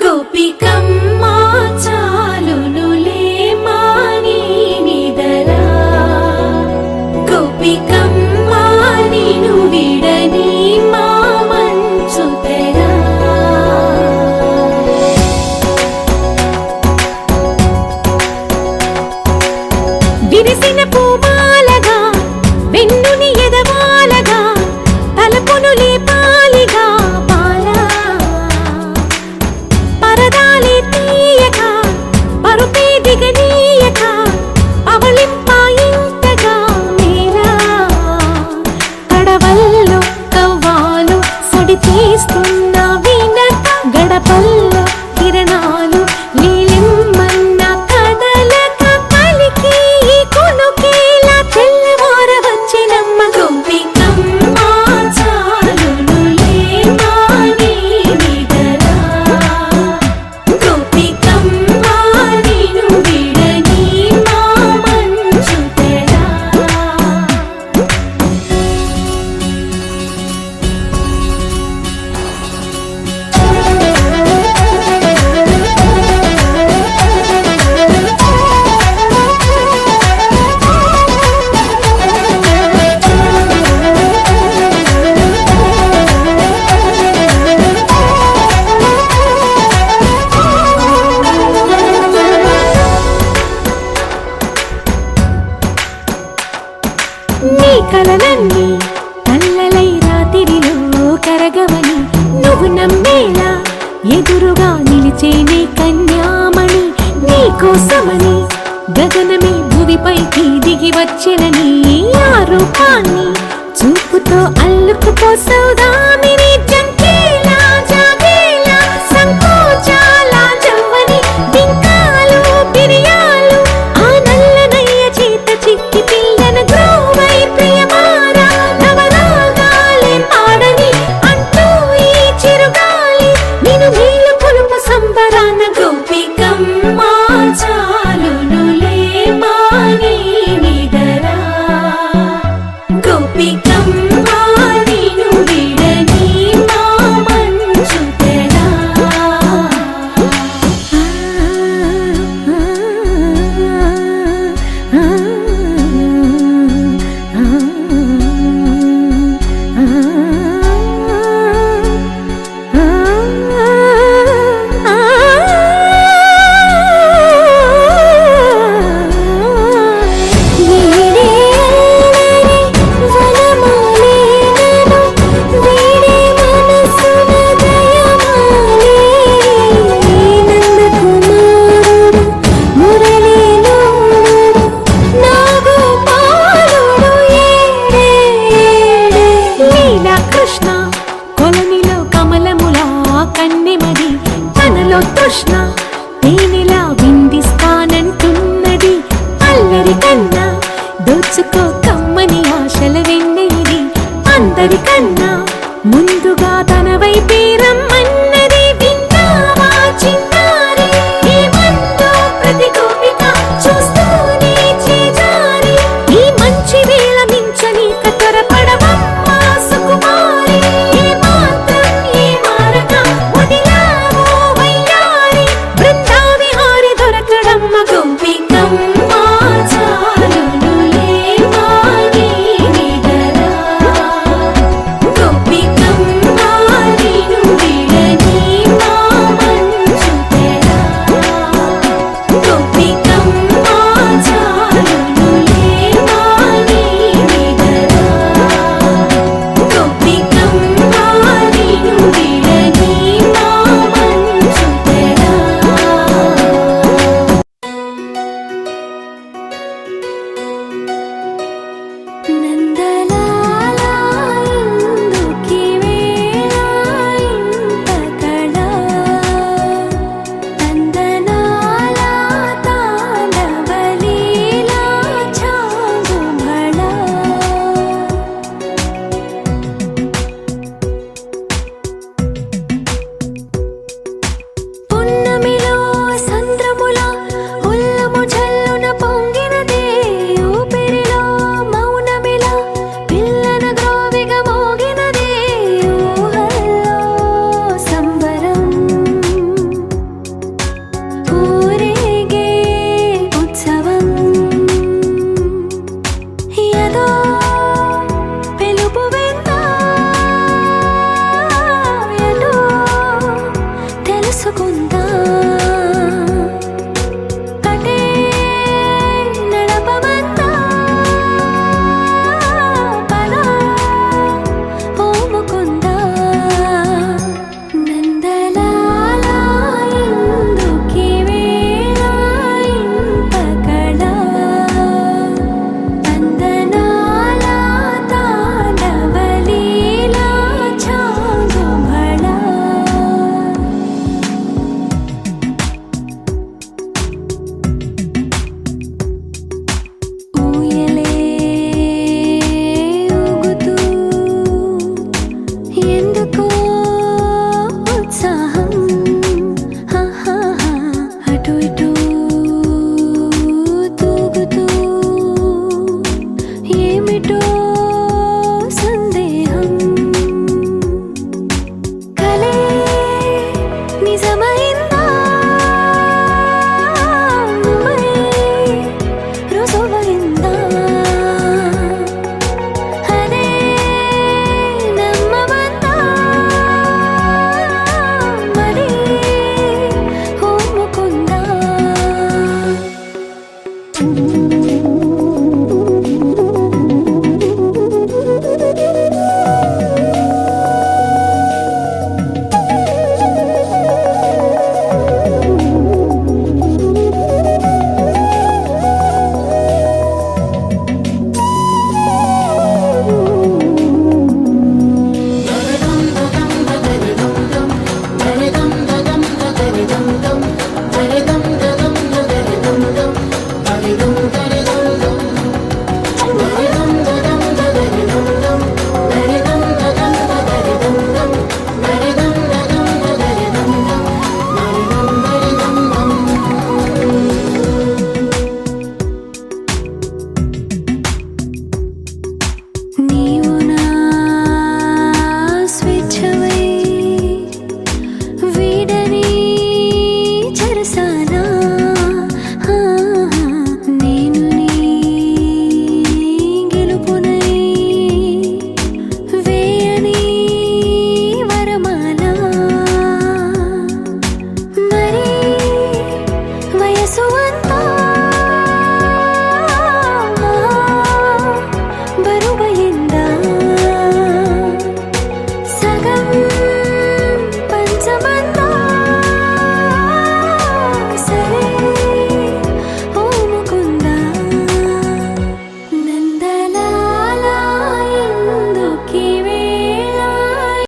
गोपिकम् ఎదురుగా నిలిచేనే కన్యామణి నీకోసమని గగనమే భూమిపైకి దిగి వచ్చిన నీ ఆ రూపాన్ని చూపుతో అల్లుకుపోసౌదామి